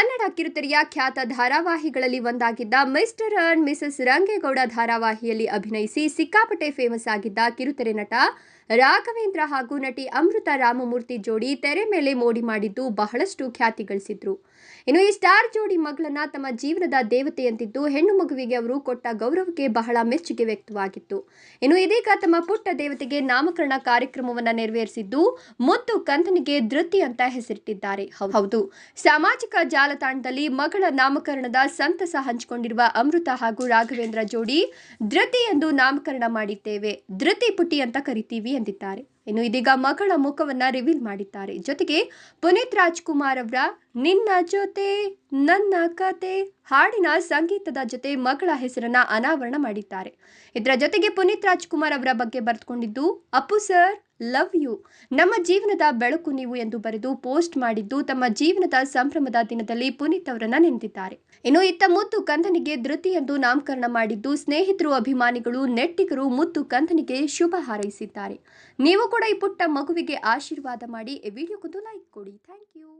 ಕನ್ನಡ ಕಿರುತೆರೆಯ ಖ್ಯಾತ ಧಾರಾವಾಹಿಗಳಲ್ಲಿ ಒಂದಾಗಿದ್ದ ಮಿಸ್ಟರ್ ಅಂಡ್ ಮಿಸಸ್ ರಂಗೇಗೌಡ ಧಾರಾವಾಹಿಯಲ್ಲಿ ಅಭಿನಯಿಸಿ ಸಿಕ್ಕಾಪಟ್ಟೆ ಫೇಮಸ್ ಆಗಿದ್ದ ಕಿರುತೆರೆ ನಟ ರಾಘವೇಂದ್ರ ಹಾಗೂ ನಟಿ ಅಮೃತ ರಾಮಮೂರ್ತಿ ಜೋಡಿ ತೆರೆ ಮೇಲೆ ಮೋಡಿ ಮಾಡಿದ್ದು ಬಹಳಷ್ಟು ಖ್ಯಾತಿ ಗಳಿಸಿದ್ರು. ಇನ್ನು ಈ ಸ್ಟಾರ್ ಜೋಡಿ ಮಗಳನ್ನ ತಮ್ಮ ಜೀವನದ ದೇವತೆಯಂತಿದ್ದು ಹೆಣ್ಣು ಮಗುವಿಗೆ ಅವರು ಕೊಟ್ಟ ಗೌರವಕ್ಕೆ ಬಹಳ ಮೆಚ್ಚುಗೆ ವ್ಯಕ್ತವಾಗಿತ್ತು. ಇನ್ನು ಇದೀಗ ತಮ್ಮ ಪುಟ್ಟ ದೇವತೆಗೆ ನಾಮಕರಣ ಕಾರ್ಯಕ್ರಮವನ್ನ ನೆರವೇರಿಸಿದ್ದು ಮುದ್ದು ಕಂದನಿಗೆ ಧೃತಿ ಅಂತ ಹೆಸರಿಟ್ಟಿದ್ದಾರೆ. ಹೌದು. ಸಾಮಾಜಿಕ ಜಾಲತಾಣದಲ್ಲಿ ಮಗಳ ನಾಮಕರಣದ ಸಂತಸ ಹಂಚಿಕೊಂಡಿರುವ ಅಮೃತ ಹಾಗೂ ರಾಘವೇಂದ್ರ ಜೋಡಿ ಧೃತಿ ಎಂದು ನಾಮಕರಣ ಮಾಡಿದ್ದೇವೆ. ಧೃತಿ ಪುಟ್ಟಿ ಅಂತ ಕರಿತೀವಿ ಎಂದಿದ್ದಾರೆ. ಇನ್ನು ಇದೀಗ ಮಗಳ ಮುಖವನ್ನ ರಿವೀಲ್ ಮಾಡಿದ್ದಾರೆ. ಜೊತೆಗೆ ಪುನೀತ್ ರಾಜ್ಕುಮಾರ್ ಅವರ ನಿನ್ನ ಜೊತೆ, ನನ್ನ ಕತೆ, ಹಾಡಿನ ಸಂಗೀತದ ಜೊತೆ ಮಗಳ ಹೆಸರನ್ನ ಅನಾವರಣ ಮಾಡಿದ್ದಾರೆ. ಇದರ ಜೊತೆಗೆ ಪುನೀತ್ ರಾಜ್ಕುಮಾರ್ ಅವರ ಬಗ್ಗೆ ಬರೆದುಕೊಂಡಿದ್ದು, ಅಪ್ಪು ಸರ್ ಲವ್ ಯು. ನಮ್ಮ ಜೀವನದ ಬೆಳಕು ನೀವು ಎಂದು ಬರೆದು ಪೋಸ್ಟ್ ಮಾಡಿದ್ದು ತಮ್ಮ ಜೀವನದ ಸಂಭ್ರಮದ ದಿನದಲ್ಲಿ ಪುನೀತ್ ಅವರನ್ನ ನೆನೆದಿದ್ದಾರೆ. ಇನ್ನು ಇತ್ತ ಮುತ್ತು ಕಂದನಿಗೆ ಧೃತಿ ಎಂದು ನಾಮಕರಣ ಮಾಡಿದ್ದು ಸ್ನೇಹಿತರು, ಅಭಿಮಾನಿಗಳು, ನೆಟ್ಟಿಗರು ಮುತ್ತು ಕಂದನಿಗೆ ಶುಭ ಹಾರೈಸಿದ್ದಾರೆ. ನೀವು ಕೂಡ ಈ ಪುಟ್ಟ ಮಗುವಿಗೆ ಆಶೀರ್ವಾದ ಮಾಡಿ ಈ ವಿಡಿಯೋಗೊಂದು ಲೈಕ್ ಕೊಡಿ. Thank you